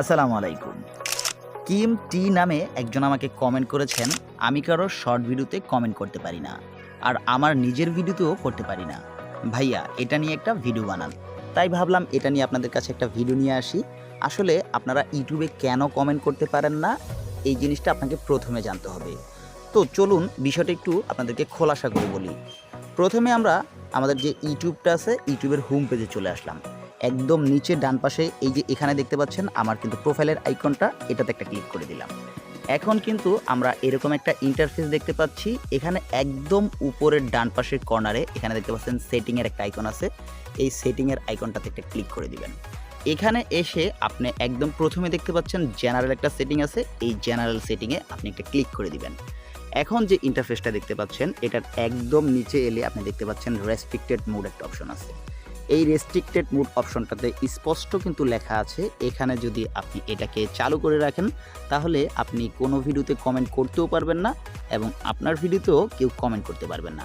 আসসালামু আলাইকুম। কিম টি নামে একজন আমাকে কমেন্ট করেছেন, আমি কারও শর্ট ভিডিওতে কমেন্ট করতে পারি না, আর আমার নিজের ভিডিওতেও করতে পারি না। ভাইয়া, এটা নিয়ে একটা ভিডিও বানান। তাই ভাবলাম এটা নিয়ে আপনাদের কাছে একটা ভিডিও নিয়ে আসি। আসলে আপনারা ইউটিউবে কেন কমেন্ট করতে পারেন না? এই জিনিসটা আপনাকে প্রথমে জানতে হবে। তো চলুন বিষয়টা একটু আপনাদেরকে খোলাসা করে বলি। প্রথমে আমরা আমাদের যে ইউটিউবটা আছে, ইউটিউবের হোম পেজে চলে আসলাম। একদম নিচে ডান পাশে, এই যে এখানে দেখতে পাচ্ছেন আমার কিন্তু প্রোফাইলের আইকনটা এটাতে একটা ক্লিক করে দিলাম। এখন কিন্তু আমরা এরকম একটা ইন্টারফেস দেখতে পাচ্ছি। এখানে একদম উপরের ডান পাশের কর্নারে এখানে দেখতে পাচ্ছেন সেটিংয়ের একটা আইকন আছে। এই সেটিংয়ের আইকনটাতে একটা ক্লিক করে দিবেন। এখানে এসে আপনি একদম প্রথমে দেখতে পাচ্ছেন জেনারেল একটা সেটিং আছে। এই জেনারেল সেটিংয়ে আপনি একটা ক্লিক করে দিবেন। এখন যে ইন্টারফেসটা দেখতে পাচ্ছেন, এটার একদম নিচে এলে আপনি দেখতে পাচ্ছেন রেস্ট্রিক্টেড মুড একটা অপশন আছে। এই রেস্ট্রিক্টেড মুড অপশনটাতে স্পষ্ট কিন্তু লেখা আছে। এখানে যদি আপনি এটাকে চালু করে রাখেন, তাহলে আপনি কোনো ভিডিওতে কমেন্ট করতেও পারবেন না এবং আপনার ভিডিওতেও কেউ কমেন্ট করতে পারবেন না।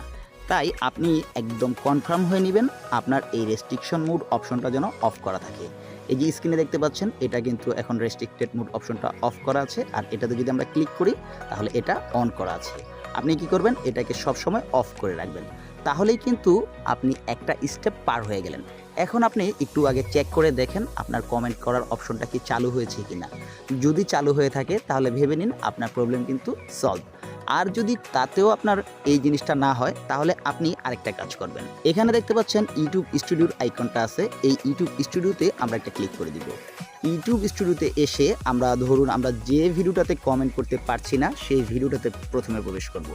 তাই আপনি একদম কনফার্ম হয়ে নেবেন আপনার এই রেস্ট্রিকশন মুড অপশনটা যেন অফ করা থাকে। এই যে স্ক্রিনে দেখতে পাচ্ছেন, এটা কিন্তু এখন রেস্ট্রিক্টেড মুড অপশনটা অফ করা আছে। আর এটাতে যদি আমরা ক্লিক করি, তাহলে এটা অন করা আছে। আপনি কি করবেন? এটাকে সবসময় অফ করে রাখবেন। তাহলেই কিন্তু আপনি একটা স্টেপ পার হয়ে গেলেন। এখন আপনি একটু আগে চেক করে দেখেন আপনার কমেন্ট করার অপশনটা কি চালু হয়েছে কি না যদি চালু হয়ে থাকে, তাহলে ভেবে নিন আপনার প্রবলেম কিন্তু সলভ আর যদি তাতেও আপনার এই জিনিসটা না হয়, তাহলে আপনি আরেকটা কাজ করবেন। এখানে দেখতে পাচ্ছেন ইউটিউব স্টুডিওর আইকনটা আছে। এই ইউটিউব স্টুডিওতে আমরা একটা ক্লিক করে দিব। ইউটিউব স্টুডিওতে এসে আমরা ধরুন আমরা যে ভিডিওটাতে কমেন্ট করতে পারছি না, সেই ভিডিওটাতে প্রথমে প্রবেশ করব।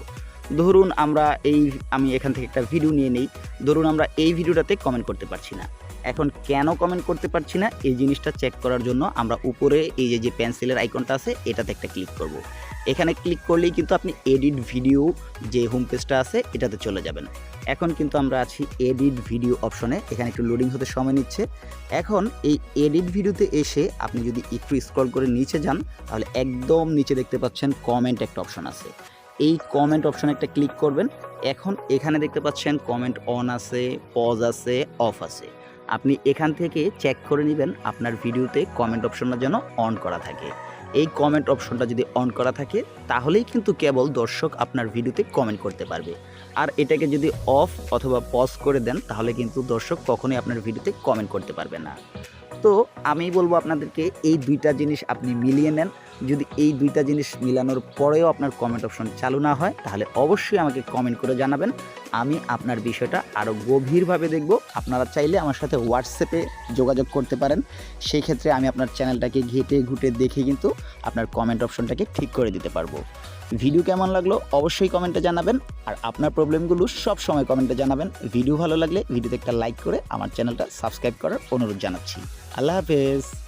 ধরুন আমরা এই, আমি এখান থেকে একটা ভিডিও নিয়ে নেই। ধরুন আমরা এই ভিডিওটাতে কমেন্ট করতে পারছি না। এখন কেন কমেন্ট করতে পারছি না, এই জিনিসটা চেক করার জন্য আমরা উপরে এই যে যে পেন্সিলের আইকনটা আছে, এটাতে একটা ক্লিক করব। এখানে ক্লিক করলেই কিন্তু আপনি এডিট ভিডিও যে হোম পেজটা আছে, এটাতে চলে যাবেন। এখন কিন্তু আমরা আছি এডিট ভিডিও অপশনে এখানে একটু লোডিং হতে সময় নিচ্ছে। এখন এই এডিট ভিডিওতে এসে আপনি যদি একটু স্ক্রল করে নিচে যান, তাহলে একদম নিচে দেখতে পাচ্ছেন কমেন্ট একটা অপশন আছে। এই কমেন্ট অপশনে একটা ক্লিক করবেন। এখন এখানে দেখতে পাচ্ছেন কমেন্ট অন আছে পজ আছে অফ আছে। আপনি এখান থেকে চেক করে নেবেন আপনার ভিডিওতে কমেন্ট অপশনটা যেন অন করা থাকে। এই কমেন্ট অপশনটা যদি অন করা থাকে, তাহলেই কিন্তু কেবল দর্শক আপনার ভিডিওতে কমেন্ট করতে পারবে। আর এটাকে যদি অফ অথবা পজ করে দেন, তাহলে কিন্তু দর্শক কখনোই আপনার ভিডিওতে কমেন্ট করতে পারবে না। তো আমি বলব আপনাদেরকে, এই দুইটা জিনিস আপনি মিলিয়ে নেন। যদি এই দুইটা জিনিস মিলানোর পরেও আপনার কমেন্ট অপশন চালু না হয়, তাহলে অবশ্যই আমাকে কমেন্ট করে জানাবেন। আমি আপনার বিষয়টা আরও গভীরভাবে দেখব। আপনারা চাইলে আমার সাথে হোয়াটসঅ্যাপে যোগাযোগ করতে পারেন। সেই ক্ষেত্রে আমি আপনার চ্যানেলটাকে ঘেটে ঘুটে দেখে কিন্তু আপনার কমেন্ট অপশনটাকে ঠিক করে দিতে পারব। ভিডিও কেমন লাগল অবশ্যই কমেন্টে জানাবেন। আর আপনার প্রবলেমগুলো সব সময় কমেন্টে জানাবেন। ভিডিও ভালো লাগলে ভিডিওতে একটা লাইক করে আমার চ্যানেলটা সাবস্ক্রাইব করার অনুরোধ জানাচ্ছি। আল্লাহ হাফেজ।